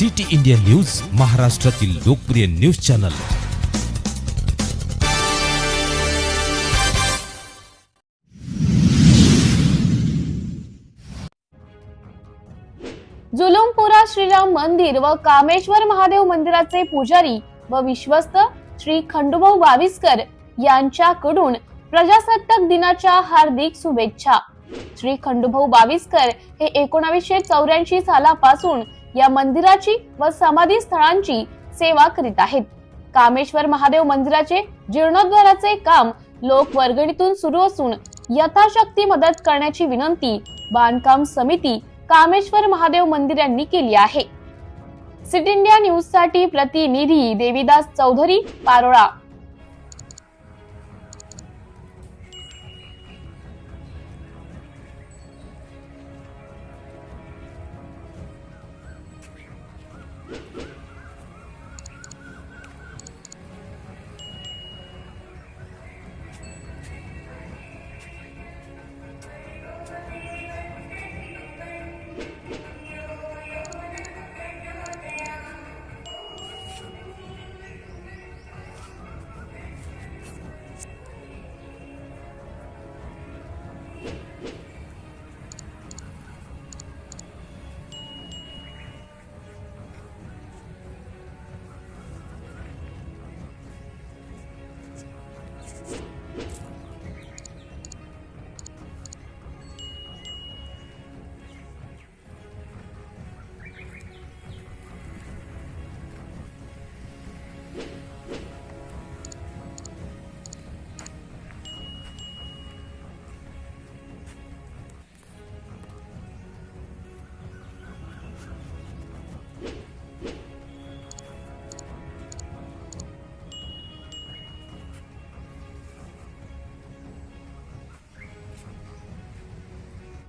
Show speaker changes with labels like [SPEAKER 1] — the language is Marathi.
[SPEAKER 1] सिटी इंडिया न्यूज महाराष्ट्रातील लोकप्रिय न्यूज चॅनल.
[SPEAKER 2] जुलुमपुरा श्रीराम मंदिर व कामेश्वर महादेव मंदिराचे पुजारी व विश्वस्त श्री खंडूभाऊ बाविस्कर यांच्याकडून प्रजासत्ताक दिनाच्या हार्दिक शुभेच्छा. श्री खंडूभाऊ बाविस्कर हे एकोणावीसशे चौऱ्याऐंशी सालापासून या मंदिराची व समाधी स्थळांची सेवा करीत आहेत. कामेश्वर महादेव मंदिराचे जीर्णोद्धाराचे काम लोक वर्गणीतून सुरू असून यथाशक्ती मदत करण्याची विनंती बांधकाम समिती कामेश्वर महादेव मंदिर यांनी केली आहे. सिटी इंडिया न्यूजसाठी प्रतिनिधी देवीदास चौधरी पारोळा.